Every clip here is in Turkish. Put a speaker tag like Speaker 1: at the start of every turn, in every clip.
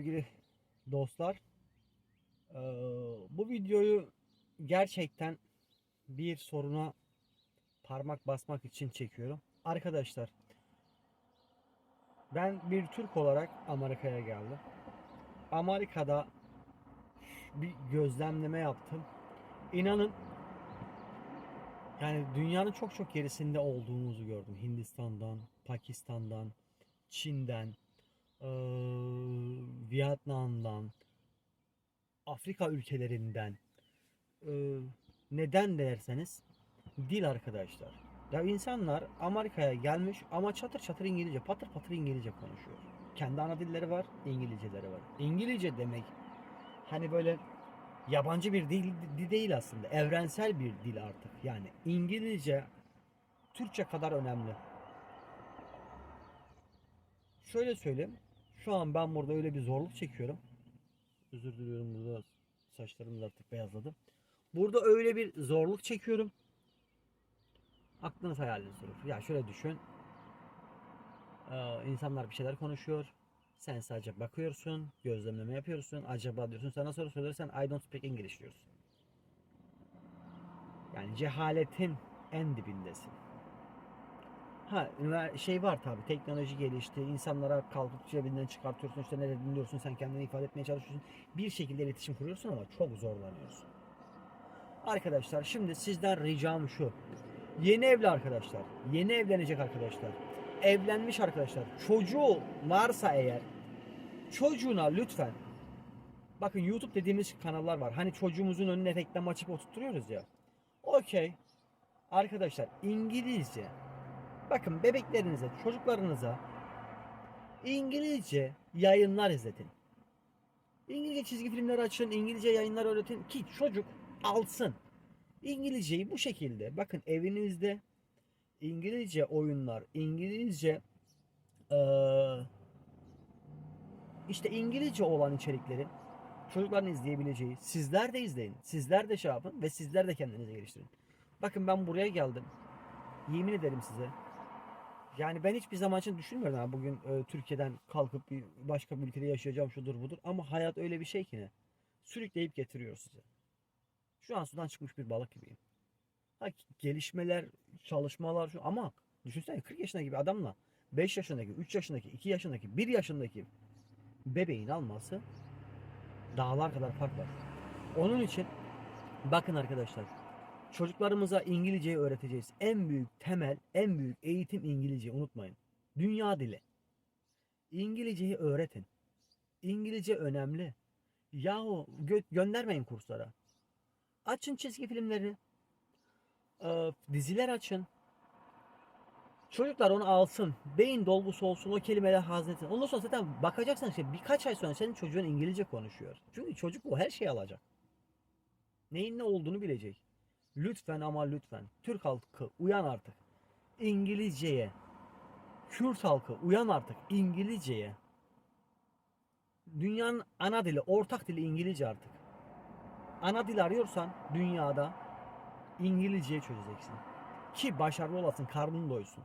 Speaker 1: Sevgili dostlar, eee, bu videoyu gerçekten bir soruna parmak basmak için çekiyorum. Arkadaşlar, ben bir Türk olarak Amerika'ya geldim. Amerika'da bir gözlemleme yaptım. İnanın yani dünyanın çok çok gerisinde olduğumuzu gördüm. Hindistan'dan, Pakistan'dan, Çin'den, eee, Vietnam'dan, Afrika ülkelerinden. Eee, neden derseniz dil arkadaşlar. Ya insanlar Amerika'ya gelmiş ama çatır çatır İngilizce, patır patır İngilizce konuşuyor. Kendi ana dilleri var, İngilizceleri var. İngilizce demek hani böyle yabancı bir dil değil aslında. Evrensel bir dil artık. Yani İngilizce Türkçe kadar önemli. Şöyle söyleyeyim. Şu an ben burada öyle bir zorluk çekiyorum. Özür diliyorum burada saçlarım da artık beyazladı. Burada öyle bir zorluk çekiyorum. Aklınız hayaliniz durur. Ya şöyle düşün. Ee, insanlar bir şeyler konuşuyor. Sen sadece bakıyorsun, gözlemleme yapıyorsun. Acaba diyorsun. Sana soru söylersen I don't speak English diyorsun. Yani cehaletin en dibindesin. Ha şey var tabi teknoloji gelişti. insanlara kalkıp cebinden çıkartıyorsun işte ne dedin diyorsun sen kendini ifade etmeye çalışıyorsun. Bir şekilde iletişim kuruyorsun ama çok zorlanıyorsun. Arkadaşlar şimdi sizden ricam şu. Yeni evli arkadaşlar, yeni evlenecek arkadaşlar, evlenmiş arkadaşlar, çocuğu varsa eğer çocuğuna lütfen bakın YouTube dediğimiz kanallar var. Hani çocuğumuzun önüne reklam açıp oturtuyoruz ya. Okey. Arkadaşlar İngilizce bakın bebeklerinize, çocuklarınıza İngilizce yayınlar izletin. İngilizce çizgi filmler açın, İngilizce yayınlar öğretin ki çocuk alsın. İngilizceyi bu şekilde bakın evinizde İngilizce oyunlar, İngilizce işte İngilizce olan içerikleri çocukların izleyebileceği sizler de izleyin. Sizler de şey yapın ve sizler de kendinizi geliştirin. Bakın ben buraya geldim. Yemin ederim size. Yani ben hiçbir zaman için düşünmüyorum ha bugün e, Türkiye'den kalkıp bir başka bir ülkede yaşayacağım şudur budur ama hayat öyle bir şey ki ne? Sürükleyip getiriyor size. Şu an sudan çıkmış bir balık gibiyim. Ha, gelişmeler, çalışmalar şu ama düşünsene 40 yaşındaki bir adamla 5 yaşındaki, 3 yaşındaki, 2 yaşındaki, 1 yaşındaki bebeğin alması dağlar kadar fark var. Onun için bakın arkadaşlar çocuklarımıza İngilizceyi öğreteceğiz. En büyük temel, en büyük eğitim İngilizce unutmayın. Dünya dili. İngilizceyi öğretin. İngilizce önemli. Yahu gö- göndermeyin kurslara. Açın çizgi filmlerini. Ee, diziler açın. Çocuklar onu alsın. Beyin dolgusu olsun. O kelimeler hazretsin. Ondan sonra zaten bakacaksın işte birkaç ay sonra senin çocuğun İngilizce konuşuyor. Çünkü çocuk o her şeyi alacak. Neyin ne olduğunu bilecek. Lütfen ama lütfen. Türk halkı uyan artık. İngilizceye. Kürt halkı uyan artık İngilizceye. Dünyanın ana dili, ortak dili İngilizce artık. Ana dil arıyorsan dünyada İngilizceyi çözeceksin. Ki başarılı olasın, karnın doysun.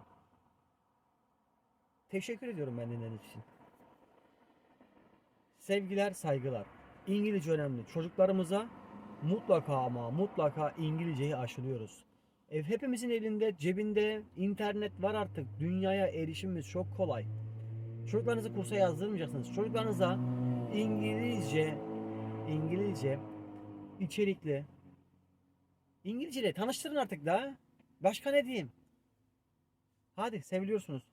Speaker 1: Teşekkür ediyorum ben dinlediğiniz için. Sevgiler, saygılar. İngilizce önemli. Çocuklarımıza mutlaka ama mutlaka İngilizceyi aşılıyoruz. Ev hepimizin elinde, cebinde internet var artık. Dünyaya erişimimiz çok kolay. Çocuklarınızı kursa yazdırmayacaksınız. Çocuklarınıza İngilizce, İngilizce içerikli İngilizce ile tanıştırın artık da. Başka ne diyeyim? Hadi seviliyorsunuz.